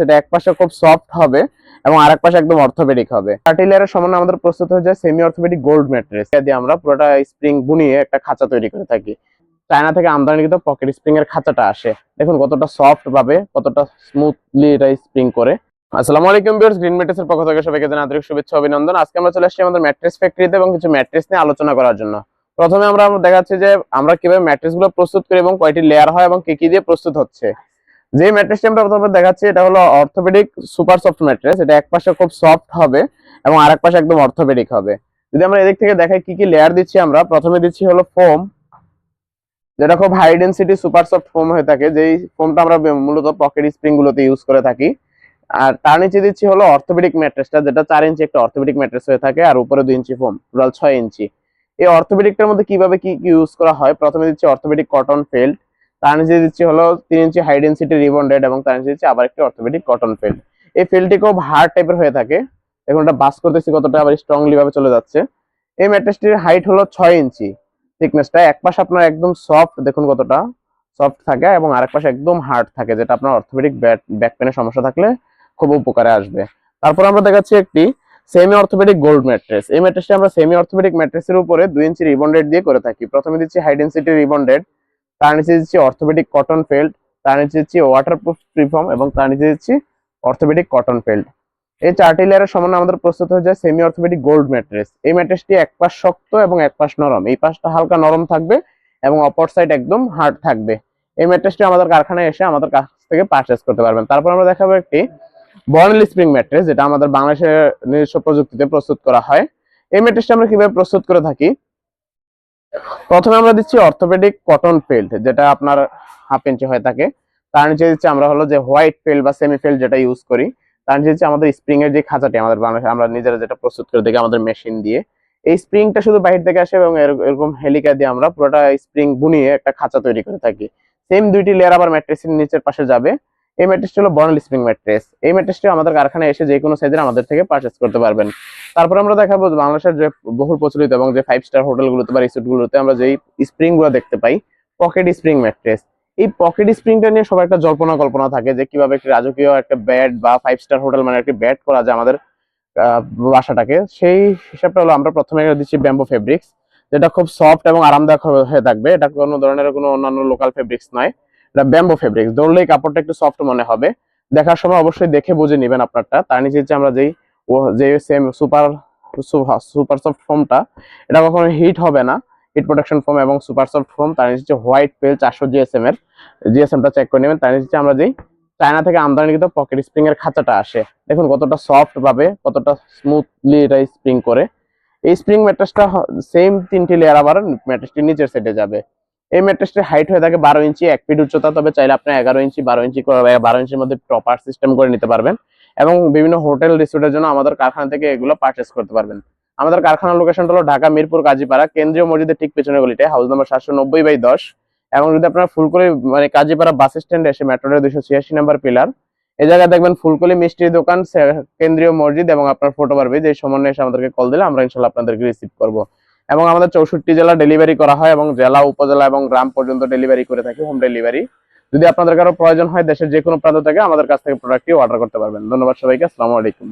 সেটা এক পাশে খুব সফট হবে এবং আরেক পাশে একদম অর্থোপেডিক হবে। থার্টি লেয়ারের আমাদের প্রস্তুত হয়ে যায় সেমি অর্থোপেডিক গোল্ড ম্যাট্রেস আমরা পুরোটা স্প্রিং বুনিয়ে একটা খাঁচা তৈরি করে থাকি। চায়না থেকে পকেট স্প্রিং এর খাঁচাটা আসে। দেখুন কতটা সফট ভাবে, কতটা স্মুথলি এটা স্প্রিং করে। আসসালামু আলাইকুম ভিউয়ার্স গ্রিন পক্ষ থেকে সবাইকে আন্তরিক শুভেচ্ছা, অভিনন্দন। আজকে আমরা চলে আসছি আমাদের ম্যাট্রেস ফ্যাক্টরিতে এবং কিছু ম্যাট্রেস নিয়ে আলোচনা করার জন্য। প্রথমে আমরা দেখাচ্ছি যে আমরা কীভাবে ম্যাট্রেসগুলো প্রস্তুত করি এবং কয়টি লেয়ার হয় এবং কি কি দিয়ে প্রস্তুত হচ্ছে। যে ম্যাট্রেসটি আমরা প্রথমে দেখাচ্ছি, এটা হলো অর্থোপেডিক সুপার সফট ম্যাট্রেস এটা এক পাশে খুব সফট হবে এবং আরেক পাশে একদম অর্থোপেডিক হবে। যদি আমরা এদিক থেকে দেখাই কি কি লেয়ার দিচ্ছি আমরা, প্রথমে দিচ্ছি হলো ফোম যেটা খুব high density super soft foam হয়ে থাকে। যেই ফোমটা আমরা মূলত পকেট স্প্রিং গুলোতে ইউজ করে থাকি। আর তার নিচে দিচ্ছি হলো অর্থোপেডিক ম্যাট্রেসটা যেটা চার ইঞ্চি একটা অর্থোপেডিক ম্যাট্রেস হয়ে থাকে, আর উপরে দুই ইঞ্চি ফোম টোটাল ছয় ইঞ্চি। এই অর্থোপেডিকটার মধ্যে কীভাবে কি কি ইউজ করা হয়? প্রথমে দিচ্ছি অর্থোপেডিক কটন ফেল্ট তার নিচে দিচ্ছি হলো তিন ইঞ্চি হাই ডেন্সিটি রিবন্ডেড এবং তার নিচে দিচ্ছি আবার একটি অর্থোপেডিক কটন ফেল্ট এই ফেল্টটি খুব হার্ড টাইপের হয়ে থাকে। এখন এটা বাস করতেছি কতটা, আবার স্ট্রংলি ভাবে চলে যাচ্ছে। এই ম্যাট্রেসটির হাইট হলো ছয় ইঞ্চি। থিকনেসটা এক পাশে আপনার একদম সফট দেখুন কতটা সফট থাকে এবং আরেক পাশে একদম হার্ড থাকে, যেটা আপনার অর্থোপেডিক ব্যাক পেনের সমস্যা থাকলে খুব উপকারে আসবে। তারপর আমরা দেখাচ্ছি একটি সেমি অর্থোপেডিক গোল্ড ম্যাট্রেস এই ম্যাট্রেসটি আমরা সেমি অর্থোপেডিক ম্যাট্রেসের উপরে দুই ইঞ্চি রিবন্ডেড দিয়ে করে থাকি। প্রথমে দিচ্ছি হাই ডেন্সিটি রিবন্ডেড তার নিচে দিচ্ছি অর্থোপেডিক কটন ফেল্ট তার নিচে দিচ্ছি ওয়াটারপ্রুফ প্রিফর্ম এবং তার নিচে দিচ্ছি অর্থোপেডিক কটন ফেল্ট এই চারটি লেয়ারের সমানে আমাদের প্রস্তুত হয়ে যায় সেমি অর্থোপেডিক গোল্ড ম্যাট্রেস এই ম্যাট্রেসটি এক পাশ শক্ত এবং এক পাশ নরম। এই পাশটা হালকা নরম থাকবে এবং অপর সাইড একদম হার্ড থাকবে। এই ম্যাট্রেসটি আমাদের কারখানায় এসে আমাদের কাছ থেকে পারচেস করতে পারবেন। তারপর আমরা দেখাবো একটি বর্নেল স্প্রিং ম্যাট্রেস যেটা আমাদের বাংলাদেশের নিজস্ব প্রযুক্তিতে প্রস্তুত করা হয়। এই ম্যাট্রেসটি আমরা কীভাবে প্রস্তুত করে থাকি? প্রথমে আমরা দিচ্ছি অর্থোপেডিক কটন ফেল্ট যেটা আপনার হাফ ইঞ্চি হয়ে থাকে। তার নিচে দিচ্ছি আমরা হলো যে হোয়াইট ফেল্ট বা সেমি ফেল্ট যেটা ইউজ করি। তার নিচে দিচ্ছি আমাদের স্প্রিং এর যে খাঁচাটি আমাদের বাংলাদেশে, আমরা নিজেরা যেটা প্রস্তুত করে দেখি আমাদের মেশিন দিয়ে। এই স্প্রিংটা শুধু বাইরে থেকে আসে এবং এরকম হেলিকা দিয়ে আমরা পুরোটা স্প্রিং বুনিয়ে একটা খাঁচা তৈরি করে থাকি। সেম দুইটি লেয়ার আবার ম্যাট্রেসের নিচের পাশে যাবে। এই ম্যাট্রেসটি হলো বর্নেল স্প্রিং ম্যাট্রেস। এই ম্যাট্রেসটি আমাদের কারখানায় এসে যে কোনো সাইজের আমাদের থেকে পারচেস করতে পারবেন। তারপর আমরা দেখাবো বাংলাদেশের যে বহুল প্রচলিত এবং যে ফাইভ স্টার হোটেলগুলোতে বা রিসোর্টগুলোতে আমরা যেই স্প্রিংগুলো দেখতে পাই পকেট স্প্রিং ম্যাট্রেস এই পকেট স্প্রিংটা নিয়ে সবার একটা জল্পনা কল্পনা থাকে যে কীভাবে একটি রাজকীয় একটা ব্যাড বা ফাইভ স্টার হোটেল মানে একটি ব্যাড করা যায় আমাদের বাসাটাকে। সেই হিসাবটা হলো আমরা প্রথমে দিচ্ছি ব্যাম্বো ফেব্রিক্স যেটা খুব সফট এবং আরামদায়ক হয়ে থাকবে। এটা কোনো ধরনের কোনো অন্যান্য লোকাল ফেব্রিক্স নয়। এটা ব্যাম্বো ফেব্রিক্স ধরলেই কাপড়টা একটু সফট মনে হবে। দেখার সময় অবশ্যই দেখে বুঝে নেবেন আপনারটা। তার নিচে হচ্ছে আমরা যেই যে সেম সুপার সুপার সফট ফোমটা এটা কখনো হিট হবে না। হিট প্রোটেকশন ফোম এবং সুপার সফট ফোম তার নিচে হোয়াইট পেল চারশো জিএসএম এর জিএসএমটা চেক করে নেবেন। তার নিচে আমরা যেই চায়না থেকে আমদানিকৃত পকেট স্প্রিং এর খাঁচাটা আসে, দেখুন কতটা সফট ভাবে, কতটা স্মুথলি এটা স্প্রিং করে। এই স্প্রিং ম্যাট্রেসটা সেম তিনটি লেয়ার আবার ম্যাট্রেসটির নিচের সাইডে যাবে। এই ম্যাট্রেসটির হাইট হয়ে থাকে বারো ইঞ্চি, এক ফিট উচ্চতা, তবে চাইলে আপনি এগারো ইঞ্চি, বারো ইঞ্চি বারো ইঞ্চির মধ্যে টপার সিস্টেম করে নিতে পারবেন এবং বিভিন্ন হোটেল রিসোর্টের জন্য আমাদের কারখানা থেকে এগুলো পারচেস করতে পারবেন। আমাদের কারখানার লোকেশনটা হলো ঢাকা, মিরপুর, কাজীপাড়া। কেন্দ্রীয় মসজিদের ঠিক পেছনে গলিতে হাউস নম্বর সাতশো নব্বই বাই দশ। এবং যদি আপনারা ফুলকলি মানে কাজীপাড়া বাস স্ট্যান্ডে এসে মেট্রোরের দুশো ছিয়াশি নাম্বার পিলার এই জায়গায় দেখবেন ফুলকলি মিষ্টির দোকান কেন্দ্রীয় মসজিদ এবং আপনার ফটো পারবে যে সমন্বয়ে এসে আমাদেরকে কল দিলে আমরা ইনশাল্লাহ আপনাদেরকে রিসিভ করব। এবং আমাদের চৌষট্টি জেলা ডেলিভারি করা হয় এবং জেলা, উপজেলা এবং গ্রাম পর্যন্ত ডেলিভারি করে থাকি হোম ডেলিভারি যদি আপনাদের কারও প্রয়োজন হয় দেশের যে কোনো প্রান্ত থেকে আমাদের কাছ থেকে প্রোডাক্টটি অর্ডার করতে পারবেন। ধন্যবাদ সবাইকে, আসসালামু আলাইকুম।